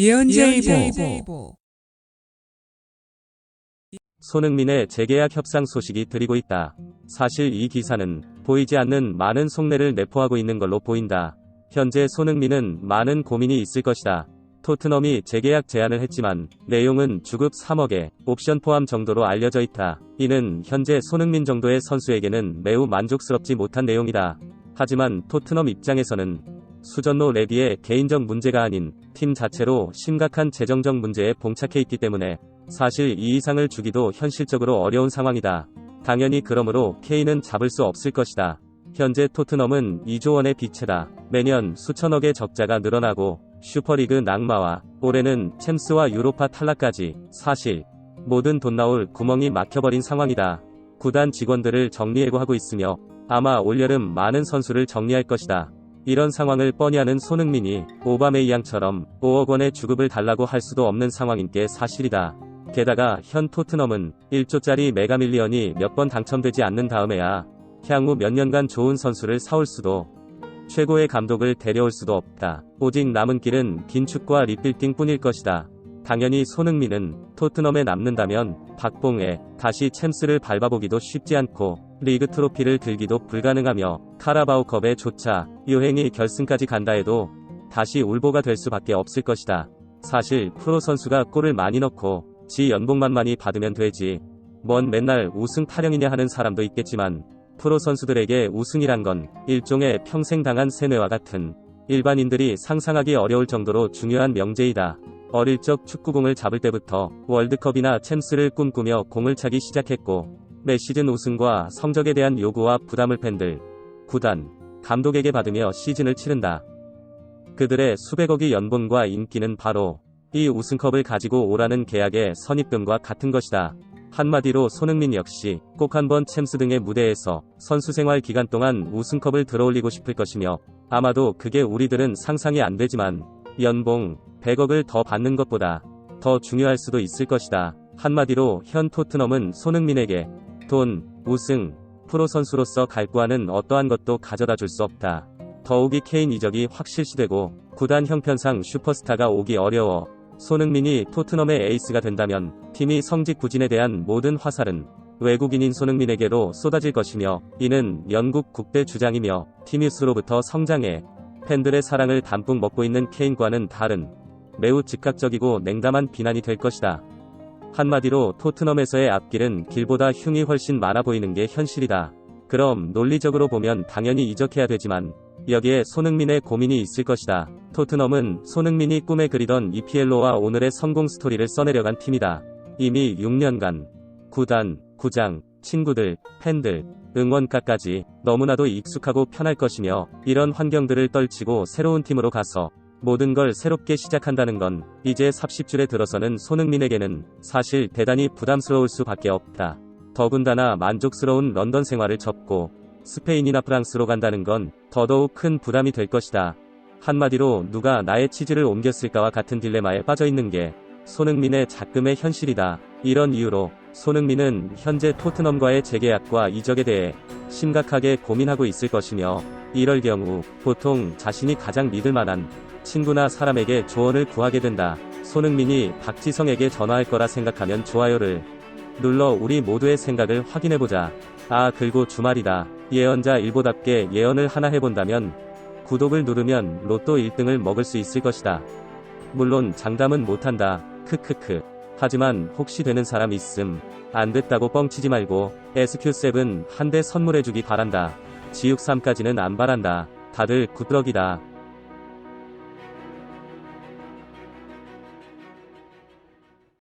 예언자이보 손흥민의 재계약 협상 소식이 들리고 있다. 사실 이 기사는 보이지 않는 많은 속내를 내포하고 있는 걸로 보인다. 현재 손흥민은 많은 고민이 있을 것이다. 토트넘이 재계약 제안을 했지만 내용은 주급 3억에 옵션 포함 정도로 알려져 있다. 이는 현재 손흥민 정도의 선수에게는 매우 만족스럽지 못한 내용이다. 하지만 토트넘 입장에서는 수전노 레비의 개인적 문제가 아닌 팀 자체로 심각한 재정적 문제에 봉착해 있기 때문에 사실 이 이상을 주기도 현실적으로 어려운 상황이다. 당연히 그러므로 케인은 잡을 수 없을 것이다. 현재 토트넘은 2조 원의 빚체다. 매년 수천억의 적자가 늘어나고 슈퍼리그 낙마와 올해는 챔스와 유로파 탈락까지 사실 모든 돈 나올 구멍이 막혀버린 상황이다. 구단 직원들을 정리해고하고 있으며 아마 올여름 많은 선수를 정리할 것이다. 이런 상황을 뻔히 아는 손흥민이 오바메이양처럼 5억 원의 주급을 달라고 할 수도 없는 상황인 게 사실이다. 게다가 현 토트넘은 1조짜리 메가밀리언이 몇 번 당첨되지 않는 다음에야 향후 몇 년간 좋은 선수를 사올 수도 최고의 감독을 데려올 수도 없다. 오직 남은 길은 긴축과 리빌딩 뿐일 것이다. 당연히 손흥민은 토트넘에 남는다면 박봉에 다시 챔스를 밟아보기도 쉽지 않고 리그 트로피를 들기도 불가능하며 카라바오컵에 조차 유행이 결승까지 간다 해도 다시 울보가 될 수밖에 없을 것이다. 사실 프로 선수가 골을 많이 넣고 지 연봉만 많이 받으면 되지. 뭔 맨날 우승 타령이냐 하는 사람도 있겠지만 프로 선수들에게 우승이란 건 일종의 평생 당한 세뇌와 같은 일반인들이 상상하기 어려울 정도로 중요한 명제이다. 어릴 적 축구공을 잡을 때부터 월드컵이나 챔스를 꿈꾸며 공을 차기 시작했고 매 시즌 우승과 성적에 대한 요구와 부담을 팬들, 구단, 감독에게 받으며 시즌을 치른다. 그들의 수백억의 연봉과 인기는 바로 이 우승컵을 가지고 오라는 계약의 선입금과 같은 것이다. 한마디로 손흥민 역시 꼭 한번 챔스 등의 무대에서 선수 생활 기간 동안 우승컵을 들어올리고 싶을 것이며 아마도 그게 우리들은 상상이 안 되지만 연봉 100억을 더 받는 것보다 더 중요할 수도 있을 것이다. 한마디로 현 토트넘은 손흥민에게 돈, 우승, 프로 선수로서 갈구하는 어떠한 것도 가져다 줄 수 없다. 더욱이 케인 이적이 확실시되고 구단 형편상 슈퍼스타가 오기 어려워 손흥민이 토트넘의 에이스가 된다면 팀이 성직 부진에 대한 모든 화살은 외국인인 손흥민에게로 쏟아질 것이며 이는 영국 국대 주장이며 팀일수로부터 성장해 팬들의 사랑을 담뿍 먹고 있는 케인과는 다른 매우 즉각적이고 냉담한 비난이 될 것이다. 한마디로 토트넘에서의 앞길은 길보다 흉이 훨씬 많아 보이는 게 현실이다. 그럼 논리적으로 보면 당연히 이적해야 되지만 여기에 손흥민의 고민이 있을 것이다. 토트넘은 손흥민이 꿈에 그리던 EPL로와 오늘의 성공 스토리를 써내려간 팀이다. 이미 6년간 구단, 구장, 친구들, 팬들, 응원가까지 너무나도 익숙하고 편할 것이며 이런 환경들을 떨치고 새로운 팀으로 가서 모든 걸 새롭게 시작한다는 건 이제 삽십줄에 들어서는 손흥민에게는 사실 대단히 부담스러울 수밖에 없다. 더군다나 만족스러운 런던 생활을 접고 스페인이나 프랑스로 간다는 건 더더욱 큰 부담이 될 것이다. 한마디로 누가 나의 치즈를 옮겼을까와 같은 딜레마에 빠져 있는 게 손흥민의 작금의 현실이다. 이런 이유로 손흥민은 현재 토트넘과의 재계약과 이적에 대해 심각하게 고민하고 있을 것이며 이럴 경우 보통 자신이 가장 믿을 만한 친구나 사람에게 조언을 구하게 된다. 손흥민이 박지성에게 전화할 거라 생각하면 좋아요를 눌러 우리 모두의 생각을 확인해보자. 아, 그리고 주말이다. 예언자 일보답게 예언을 하나 해본다면 구독을 누르면 로또 1등을 먹을 수 있을 것이다. 물론 장담은 못한다. 크크크. 하지만 혹시 되는 사람 있음. 안 됐다고 뻥치지 말고 SQ7 한 대 선물해주기 바란다. 지육3까지는 안 바란다. 다들 굿럭이다.